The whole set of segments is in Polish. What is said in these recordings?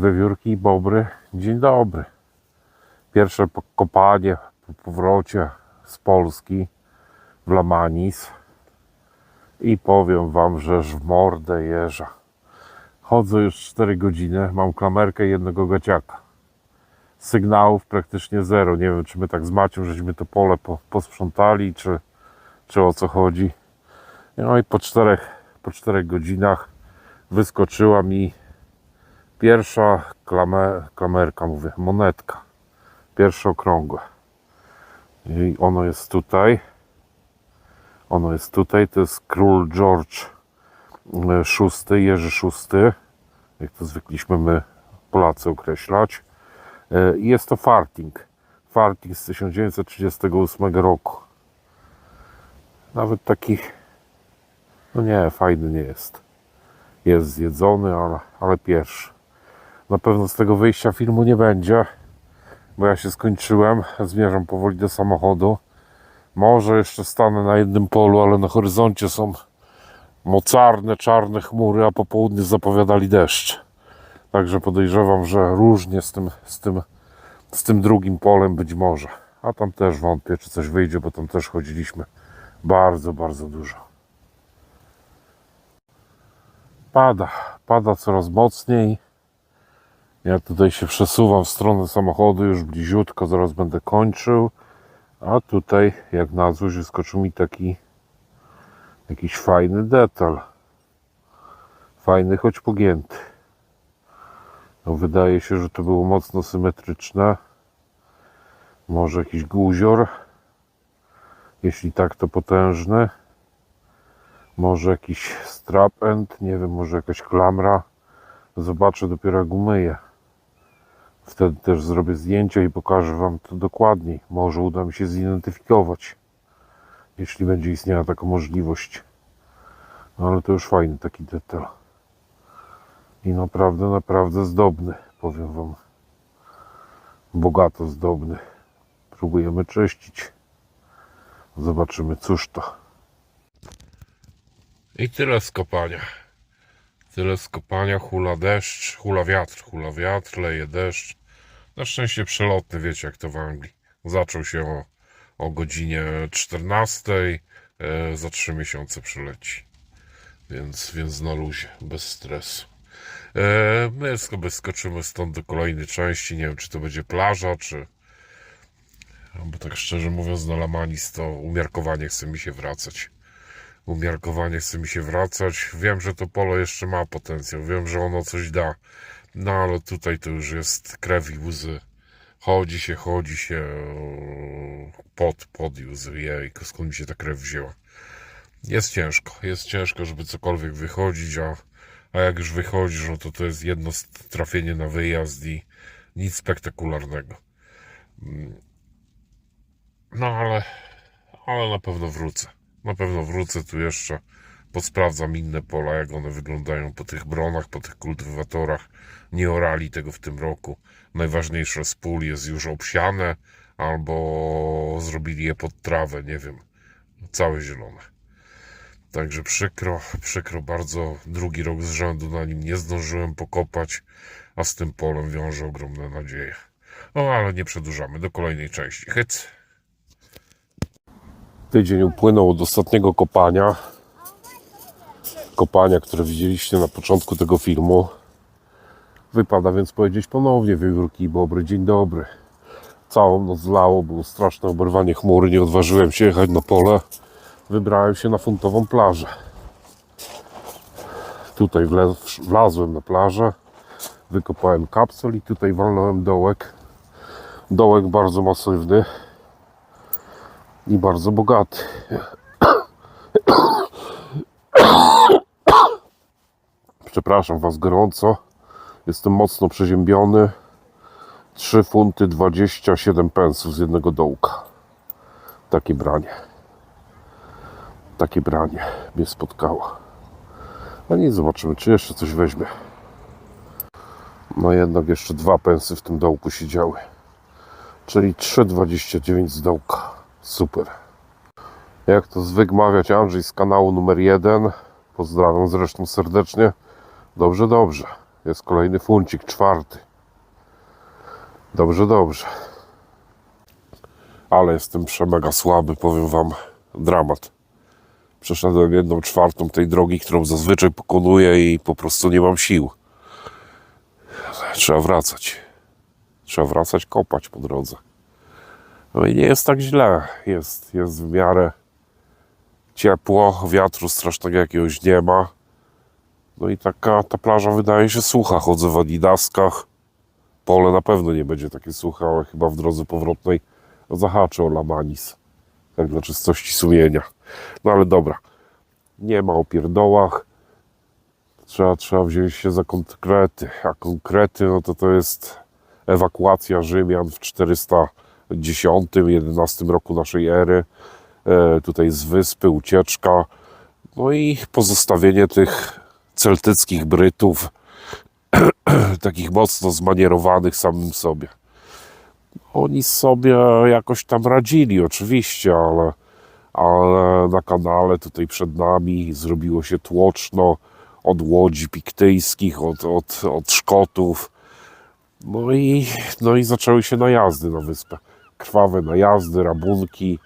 Wiewiórki i bobry, dzień dobry. Pierwsze kopanie po powrocie z Polski w Lamanis i powiem wam, że w mordę jeża. Chodzę już 4 godziny, mam klamerkę jednego gaciaka. Sygnałów praktycznie zero. Nie wiem, czy my tak z Macią, żeśmy to pole po, posprzątali, czy, czy o co chodzi. No i po czterech, po czterech godzinach wyskoczyła mi pierwsza klame, klamerka, mówię, monetka. Pierwsze okrągłe. I ono jest tutaj. Ono jest tutaj. To jest król George VI, Jerzy VI, jak to zwykliśmy my Polacy określać. E, I jest to farting. Farting z 1938 roku. Nawet taki, no nie, fajny nie jest. Jest zjedzony, ale, ale pierwszy. Na pewno z tego wyjścia filmu nie będzie, bo ja się skończyłem. Zmierzam powoli do samochodu. Może jeszcze stanę na jednym polu, ale na horyzoncie są mocarne, czarne chmury, a po południu zapowiadali deszcz. Także podejrzewam, że różnie z tym, z tym, z tym drugim polem być może. A tam też wątpię, czy coś wyjdzie, bo tam też chodziliśmy bardzo, bardzo dużo. Pada, pada coraz mocniej. Ja tutaj się przesuwam w stronę samochodu, już bliziutko, zaraz będę kończył. A tutaj, jak na złość, wyskoczył mi taki jakiś fajny detal. Fajny, choć pogięty. No, wydaje się, że to było mocno symetryczne. Może jakiś guzior. Jeśli tak, to potężny. Może jakiś strap end, nie wiem, może jakaś klamra. Zobaczę dopiero jak umyję. Wtedy też zrobię zdjęcia i pokażę Wam to dokładniej. Może uda mi się zidentyfikować, jeśli będzie istniała taka możliwość. No ale to już fajny taki detal. I naprawdę, naprawdę zdobny, powiem Wam. Bogato zdobny. Próbujemy czyścić. Zobaczymy, cóż to. I tyle z kopania. Tyle z kopania, hula deszcz, hula wiatr, hula wiatr, leje deszcz. Na szczęście przelotny, wiecie jak to w Anglii. Zaczął się o, o godzinie 14, e, za 3 miesiące przyleci. Więc, więc na luzie, bez stresu. E, my sobie skoczymy stąd do kolejnej części. Nie wiem, czy to będzie plaża, czy. Bo tak szczerze mówiąc, na Lamanis to umiarkowanie chce mi się wracać umiarkowanie chce mi się wracać. Wiem, że to polo jeszcze ma potencjał, wiem, że ono coś da, no ale tutaj to już jest krew i łzy. Chodzi się, chodzi się, pod, pod i łzy, skąd mi się ta krew wzięła. Jest ciężko, jest ciężko, żeby cokolwiek wychodzić, a, a jak już wychodzisz, no to to jest jedno trafienie na wyjazd i nic spektakularnego. Mm. No ale, ale na pewno wrócę. Na pewno wrócę tu jeszcze, posprawdzam inne pola, jak one wyglądają po tych bronach, po tych kultywatorach. Nie orali tego w tym roku. Najważniejsze z pól jest już obsiane, albo zrobili je pod trawę, nie wiem. Całe zielone. Także przykro, przykro bardzo. Drugi rok z rzędu na nim nie zdążyłem pokopać, a z tym polem wiąże ogromne nadzieje. No ale nie przedłużamy, do kolejnej części. Hyc! Tydzień upłynął od ostatniego kopania. Kopania, które widzieliście na początku tego filmu. Wypada więc powiedzieć ponownie wiewiórki bobry. Dzień dobry. Całą noc lało, było straszne oberwanie chmury. Nie odważyłem się jechać na pole. Wybrałem się na funtową plażę. Tutaj wlazłem na plażę. Wykopałem kapsel i tutaj walnąłem dołek. Dołek bardzo masywny i bardzo bogaty. Przepraszam Was gorąco. Jestem mocno przeziębiony. 3 funty 27 pensów z jednego dołka. Takie branie. Takie branie mnie spotkało. A nic, zobaczymy, czy jeszcze coś weźmie. No jednak jeszcze dwa pensy w tym dołku siedziały. Czyli 3,29 z dołka. Super. Jak to zwykł mawiać Andrzej z kanału numer 1. Pozdrawiam zresztą serdecznie. Dobrze, dobrze. Jest kolejny funcik, czwarty. Dobrze, dobrze. Ale jestem przemega słaby, powiem wam. Dramat. Przeszedłem jedną czwartą tej drogi, którą zazwyczaj pokonuję i po prostu nie mam sił. Trzeba wracać. Trzeba wracać, kopać po drodze. No i nie jest tak źle. Jest, jest w miarę ciepło, wiatru strasznego jakiegoś nie ma. No i taka ta plaża wydaje się sucha. Chodzę w adidaskach. Pole na pewno nie będzie takie suche, ale chyba w drodze powrotnej zahaczę o Lamanis. Tak dla czystości sumienia. No ale dobra. Nie ma o pierdołach. Trzeba, trzeba wziąć się za konkrety. A konkrety, no to to jest ewakuacja Rzymian w 410-11 roku naszej ery. E, tutaj z wyspy, ucieczka. No i pozostawienie tych celtyckich Brytów, takich mocno zmanierowanych samym sobie. Oni sobie jakoś tam radzili, oczywiście, ale, ale na kanale tutaj przed nami zrobiło się tłoczno od łodzi piktyjskich, od, od, od Szkotów. No i, no i zaczęły się najazdy na wyspę. Krwawe najazdy, rabunki.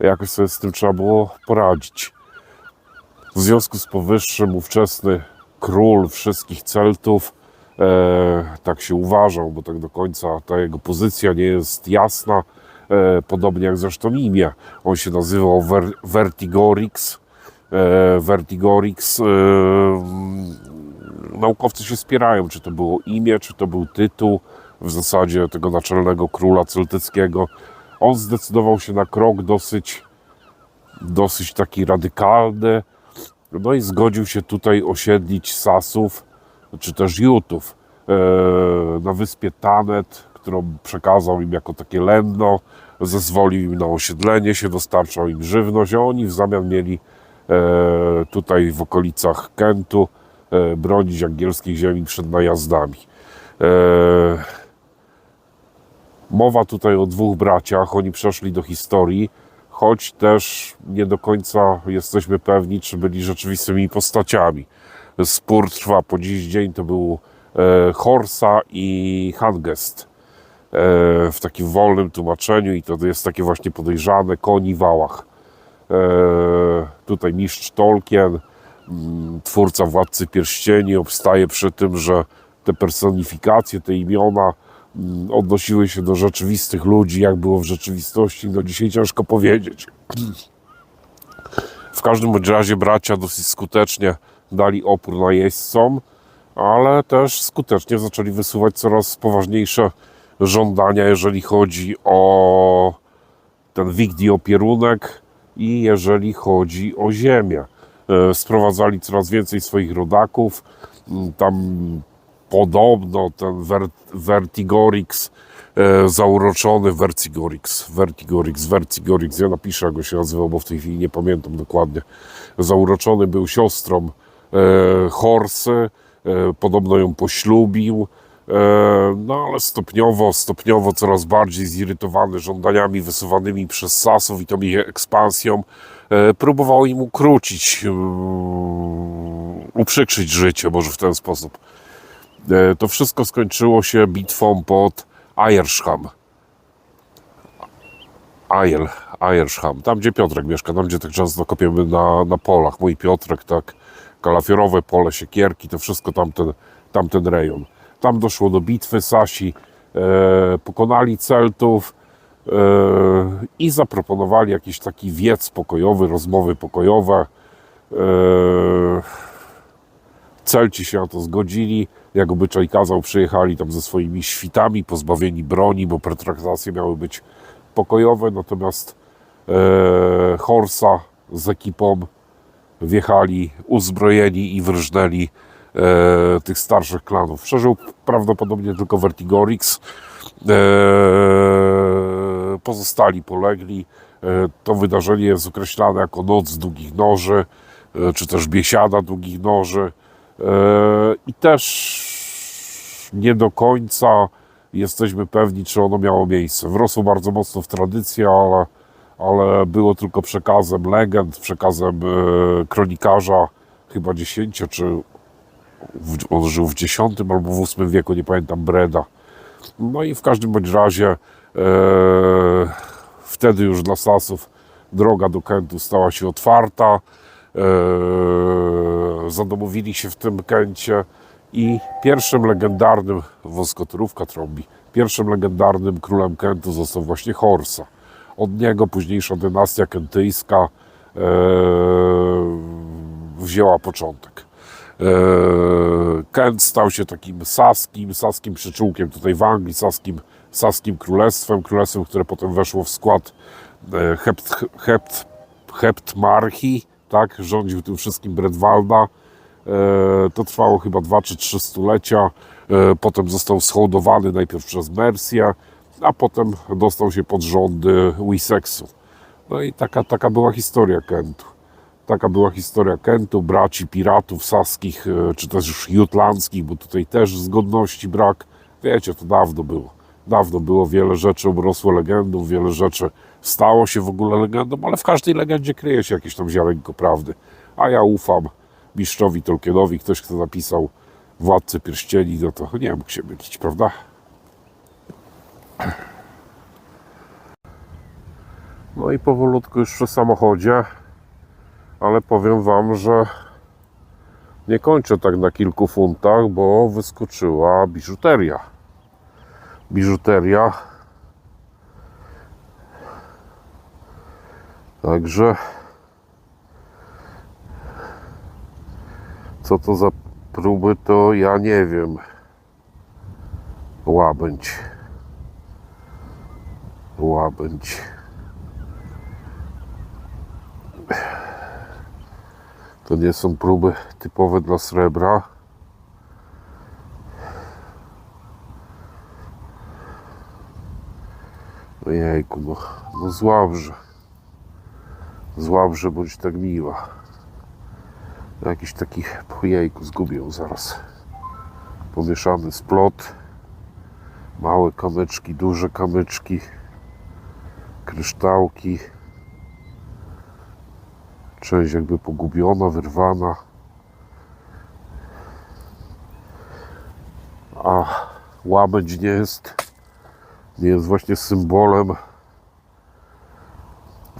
Jakoś sobie z tym trzeba było poradzić. W związku z powyższym ówczesny król wszystkich Celtów, e, tak się uważał, bo tak do końca ta jego pozycja nie jest jasna, e, podobnie jak zresztą imię. On się nazywał Ver, Vertigorix. E, Vertigorix. E, mm, naukowcy się spierają, czy to było imię, czy to był tytuł w zasadzie tego naczelnego króla celtyckiego. On zdecydował się na krok dosyć, dosyć taki radykalny, no i zgodził się tutaj osiedlić Sasów, czy też Jutów e, na wyspie Tanet, którą przekazał im jako takie lenno, zezwolił im na osiedlenie się, dostarczał im żywność, a oni w zamian mieli e, tutaj w okolicach Kentu e, bronić angielskich ziemi przed najazdami. Mowa tutaj o dwóch braciach, oni przeszli do historii, choć też nie do końca jesteśmy pewni, czy byli rzeczywistymi postaciami. Spór trwa po dziś dzień, to był e, Horsa i Hangest e, w takim wolnym tłumaczeniu i to jest takie właśnie podejrzane koni wałach. E, tutaj mistrz Tolkien, mm, twórca Władcy Pierścieni, obstaje przy tym, że te personifikacje, te imiona odnosiły się do rzeczywistych ludzi, jak było w rzeczywistości, no dzisiaj ciężko powiedzieć. W każdym razie bracia dosyć skutecznie dali opór najeźdźcom, ale też skutecznie zaczęli wysuwać coraz poważniejsze żądania, jeżeli chodzi o ten wigdi opierunek i jeżeli chodzi o ziemię. E, Sprowadzali coraz więcej swoich rodaków. Tam podobno ten Ver- Vertigorix e, zauroczony Vertigorix, Vertigorix, Vertigorix, ja napiszę jak go się nazywał, bo w tej chwili nie pamiętam dokładnie. Zauroczony był siostrą e, Horsy, e, podobno ją poślubił, e, no ale stopniowo, stopniowo coraz bardziej zirytowany żądaniami wysuwanymi przez Sasów i tą ich ekspansją, e, próbował im ukrócić, mm, uprzykrzyć życie, może w ten sposób. E, To wszystko skończyło się bitwą pod Ajerszham. Ajel, Ajerszham, tam gdzie Piotrek mieszka, tam gdzie tak często kopiemy na, na polach. Mój Piotrek, tak, kalafiorowe pole, siekierki, to wszystko tamten, tamten rejon. Tam doszło do bitwy, Sasi e, pokonali Celtów e, i zaproponowali jakiś taki wiec pokojowy, rozmowy pokojowe. E, Celci się na to zgodzili. Jak obyczaj kazał, przyjechali tam ze swoimi świtami, pozbawieni broni, bo pertraktacje miały być pokojowe, natomiast e, Horsa z ekipą wjechali uzbrojeni i wyrżnęli e, tych starszych klanów. Przeżył prawdopodobnie tylko Vertigorix. E, pozostali polegli. E, to wydarzenie jest określane jako Noc Długich Noży, e, czy też Biesiada Długich Noży. E, I też nie do końca jesteśmy pewni, czy ono miało miejsce. Wrosło bardzo mocno w tradycję, ale, ale było tylko przekazem legend, przekazem e, kronikarza, chyba 10 czy w, on żył w X albo w VIII wieku, nie pamiętam, Breda. No i w każdym bądź razie e, wtedy już dla Sasów droga do Kentu stała się otwarta. E, zadomowili się w tym Kencie i pierwszym legendarnym, woskotorówka trąbi, pierwszym legendarnym królem Kentu został właśnie Horsa. Od niego późniejsza dynastia kentyjska e, wzięła początek. E, Kent stał się takim saskim, saskim przyczółkiem tutaj w Anglii, saskim, saskim królestwem, królestwem, które potem weszło w skład e, hept, hept, heptmarchii, tak, rządził tym wszystkim Bredwalda. E, To trwało chyba dwa czy trzy stulecia. E, Potem został schołdowany najpierw przez Mersję, a potem dostał się pod rządy Wessexu. No i taka, taka była historia Kentu. Taka była historia Kentu, braci piratów saskich, e, czy też już jutlandzkich, bo tutaj też zgodności brak. Wiecie, to dawno było. Dawno było, wiele rzeczy obrosło legendą, wiele rzeczy stało się w ogóle legendą, ale w każdej legendzie kryje się jakieś tam ziarenko prawdy. A ja ufam mistrzowi Tolkienowi, ktoś, kto napisał Władcę Pierścieni, no to nie mógł się mylić, prawda? No i powolutku już przy samochodzie, ale powiem Wam, że nie kończę tak na kilku funtach, bo wyskoczyła biżuteria. Biżuteria. Także co to za próby, to ja nie wiem. Łabędź. Łabędź. To nie są próby typowe dla srebra. Ojejku, no, no złabrze. Złabrze bądź tak miła. Jakiś taki, ojejku, zgubię ją zaraz. Pomieszany splot. Małe kamyczki, duże kamyczki. Kryształki. Część jakby pogubiona, wyrwana. A łabędź nie jest, nie jest właśnie symbolem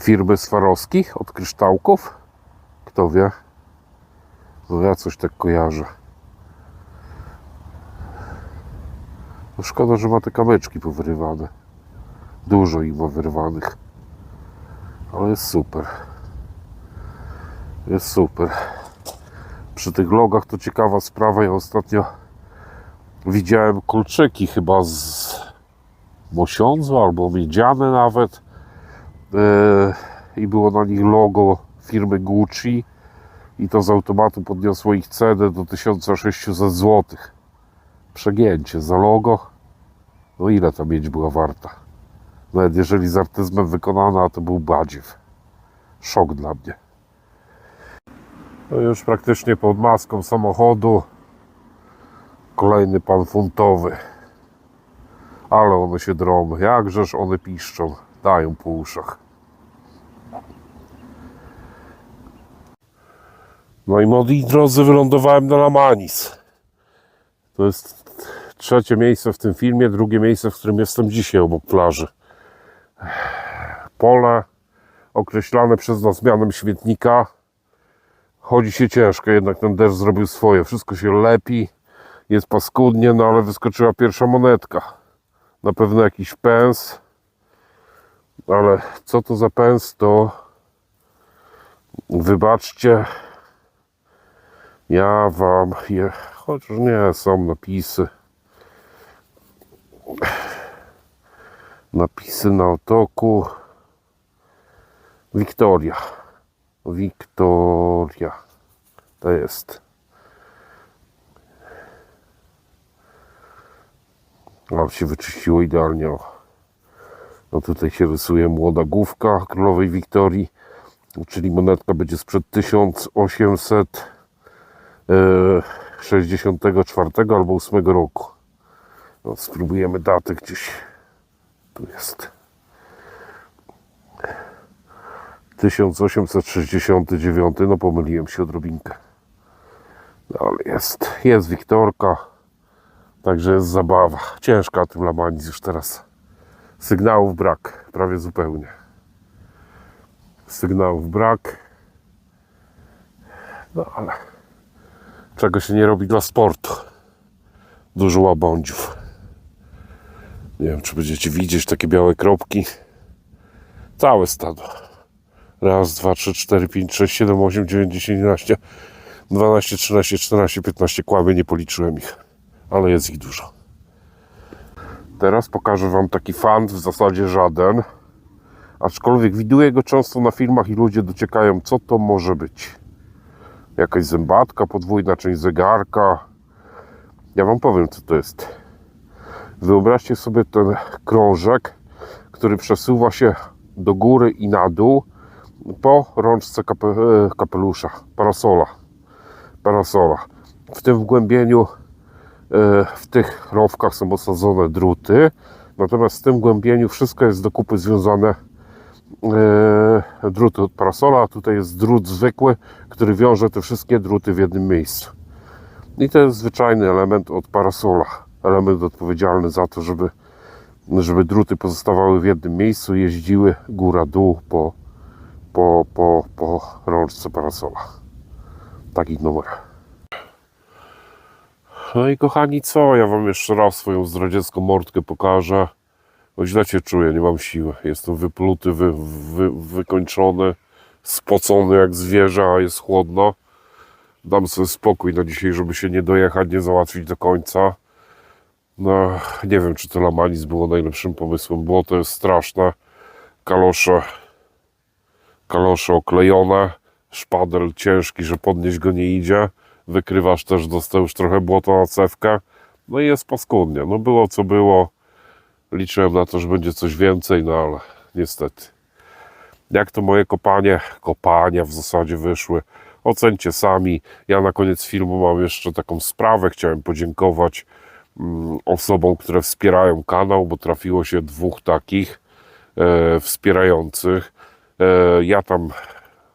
firmy Swarowskich od kryształków? Kto wie? No ja coś tak kojarzę. No szkoda, że ma te kamyczki powyrywane. Dużo ich ma wyrwanych. Ale jest super. Jest super. Przy tych logach to ciekawa sprawa. Ja ostatnio widziałem kolczyki chyba z mosiądzu albo miedziane nawet. Yy, I było na nich logo firmy Gucci. I to z automatu podniosło ich cenę do 1600 zł. Przegięcie za logo. No ile ta miedź była warta? Nawet jeżeli z artyzmem wykonana, to był badziew. Szok dla mnie. No już praktycznie pod maską samochodu. Kolejny pan funtowy. Ale one się drą. Jakżeż one piszczą. Dają po uszach. No i moi drodzy, wylądowałem na Lamanis. To jest trzecie miejsce w tym filmie, drugie miejsce, w którym jestem dzisiaj obok plaży. Pole określane przez nas mianem śmietnika. Chodzi się ciężko, jednak ten deszcz zrobił swoje. Wszystko się lepi, jest paskudnie, no ale wyskoczyła pierwsza monetka. Na pewno jakiś pens. Ale co to za pens, to wybaczcie. Ja wam je, chociaż nie, są napisy. Napisy na otoku. Wiktoria. Wiktoria. To jest. Ale się wyczyściło idealnie. No tutaj się rysuje młoda główka królowej Wiktorii, czyli monetka będzie sprzed 1864 albo 8 roku. No, spróbujemy datę gdzieś. Tu jest. 1869, no pomyliłem się odrobinkę. No ale jest, jest Wiktorka. Także jest zabawa. Ciężka tym Lamanis już teraz. Sygnałów brak, prawie zupełnie. Sygnałów brak. No ale czego się nie robi dla sportu. Dużo łabędziów. Nie wiem, czy będziecie widzieć takie białe kropki. Całe stado. Raz, dwa, trzy, cztery, pięć, sześć, siedem, osiem, dziewięć, dziesięć, jedenaście, dwanaście, trzynaście, czternaście, piętnaście. Kłamie, nie policzyłem ich. Ale jest ich dużo. Teraz pokażę Wam taki fan, w zasadzie żaden. Aczkolwiek widuję go często na filmach i ludzie dociekają, co to może być. Jakaś zębatka podwójna, część zegarka. Ja Wam powiem, co to jest. Wyobraźcie sobie ten krążek, który przesuwa się do góry i na dół po rączce e, kapelusza, parasola. Parasola. W tym wgłębieniu, e, w tych rowkach są osadzone druty, natomiast w tym głębieniu wszystko jest do kupy związane e, druty od parasola, tutaj jest drut zwykły, który wiąże te wszystkie druty w jednym miejscu. I to jest zwyczajny element od parasola. Element odpowiedzialny za to, żeby, żeby druty pozostawały w jednym miejscu, jeździły góra-dół po, po, po, po rączce parasola. Taki numer. No i kochani, co? Ja wam jeszcze raz swoją zdradziecką mordkę pokażę. O, źle się czuję, nie mam siły. Jestem wypluty, wy, wy, wykończony, spocony jak zwierzę, a jest chłodno. Dam sobie spokój na dzisiaj, żeby się nie dojechać, nie załatwić do końca. No, nie wiem, czy to Lamanis było najlepszym pomysłem. Było to jest straszne. Kalosze, kalosze oklejone, szpadel ciężki, że podnieść go nie idzie. Wykrywasz też, dostał już trochę błota na cewkę. No i jest paskudnie. No było co było. Liczyłem na to, że będzie coś więcej, no ale niestety. Jak to moje kopanie, kopania w zasadzie wyszły. Ocencie sami. Ja na koniec filmu mam jeszcze taką sprawę. Chciałem podziękować mm, osobom, które wspierają kanał, bo trafiło się dwóch takich e, wspierających. E, ja tam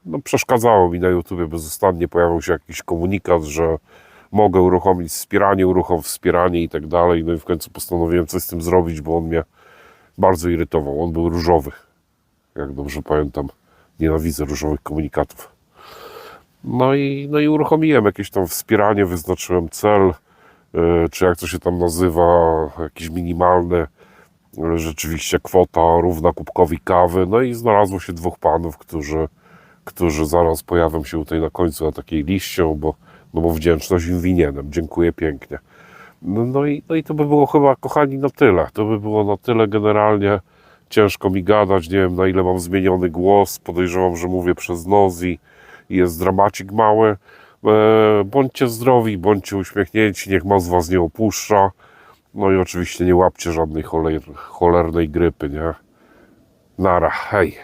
no, przeszkadzało mi na YouTube, bezustannie pojawił się jakiś komunikat, że mogę uruchomić wspieranie, uruchom wspieranie i tak dalej. No i w końcu postanowiłem coś z tym zrobić, bo on mnie bardzo irytował. On był różowy, jak dobrze pamiętam. Nienawidzę różowych komunikatów. No i, no i uruchomiłem jakieś tam wspieranie, wyznaczyłem cel, yy, czy jak to się tam nazywa, jakiś minimalny, yy, rzeczywiście kwota równa kubkowi kawy. No i znalazło się dwóch panów, którzy, którzy zaraz pojawią się tutaj na końcu na takiej liście, bo, no bo wdzięczność im winienem. Dziękuję pięknie. No, no, i, no i to by było chyba, kochani, na tyle. To by było na tyle generalnie. Ciężko mi gadać, nie wiem na ile mam zmieniony głos. Podejrzewam, że mówię przez nos i jest dramacik mały. E, Bądźcie zdrowi, bądźcie uśmiechnięci, niech moc was nie opuszcza. No i oczywiście nie łapcie żadnej choler, cholernej grypy, nie? Nara, hej.